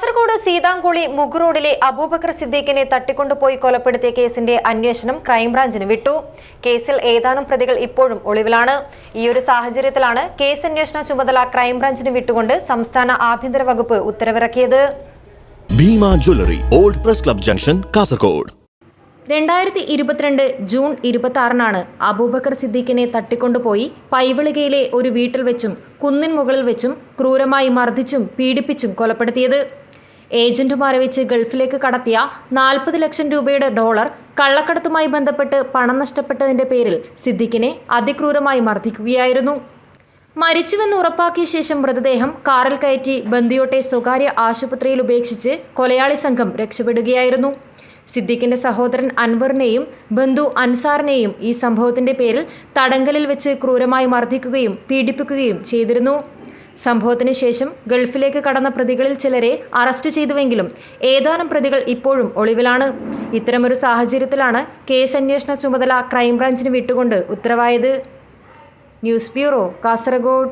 കാസർഗോഡ് സീതാംകുളി മുഗ് റോഡിലെ അബൂബക്കർ സിദ്ദീഖിനെ തട്ടിക്കൊണ്ടുപോയി കൊലപ്പെടുത്തിയ കേസിന്റെ അന്വേഷണം ക്രൈംബ്രാഞ്ചിന് വിട്ടു. കേസിൽ ഏതാനും പ്രതികൾ ഇപ്പോഴും ഒളിവിലാണ്. ഈയൊരു സാഹചര്യത്തിലാണ് കേസ് അന്വേഷണ ചുമതല ക്രൈംബ്രാഞ്ചിന് വിട്ടുകൊണ്ട് സംസ്ഥാന ആഭ്യന്തര വകുപ്പ് ഉത്തരവിറക്കിയത്. Bhima jewellery old press club junction Kasaragod. രണ്ടായിരത്തി ഇരുപത്തിരണ്ട് ജൂൺ ഇരുപത്തി ആറിനാണ് അബൂബക്കർ സിദ്ദീഖിനെ തട്ടിക്കൊണ്ടുപോയി പൈവിളികയിലെ ഒരു വീട്ടിൽ വെച്ചും കുന്നിൻ മുകളിൽ വെച്ചും ക്രൂരമായി മർദ്ദിച്ചും പീഡിപ്പിച്ചും കൊലപ്പെടുത്തിയത്. ഏജന്റുമാരെ വെച്ച് ഗൾഫിലേക്ക് കടത്തിയ നാൽപ്പത് ലക്ഷം രൂപയുടെ ഡോളർ കള്ളക്കടത്തുമായി ബന്ധപ്പെട്ട് പണം നഷ്ടപ്പെട്ടതിന്റെ പേരിൽ സിദ്ദിഖിനെ അതിക്രൂരമായി മർദ്ദിക്കുകയായിരുന്നു. മരിച്ചുവെന്ന് ഉറപ്പാക്കിയ ശേഷം മൃതദേഹം കാറിൽ കയറ്റി ബന്ദിയോട്ടെ സ്വകാര്യ ആശുപത്രിയിൽ ഉപേക്ഷിച്ച് കൊലയാളി സംഘം രക്ഷപ്പെടുകയായിരുന്നു. സിദ്ദിഖിന്റെ സഹോദരൻ അൻവറിനെയും ബന്ധു അൻസാറിനെയും ഈ സംഭവത്തിന്റെ പേരിൽ തടങ്കലിൽ വെച്ച് ക്രൂരമായി മർദ്ദിക്കുകയും പീഡിപ്പിക്കുകയും ചെയ്തിരുന്നു. സംഭവത്തിന് ശേഷം ഗൾഫിലേക്ക് കടന്ന പ്രതികളിൽ ചിലരെ അറസ്റ്റ് ചെയ്തുവെങ്കിലും ഏതാനും പ്രതികൾ ഇപ്പോഴും ഒളിവിലാണ്. ഇത്തരമൊരു സാഹചര്യത്തിലാണ് കേസ് അന്വേഷണ ചുമതല ക്രൈംബ്രാഞ്ചിന് വിട്ടുകൊണ്ട് ഉത്തരവായത്. News bureau Kasaragod.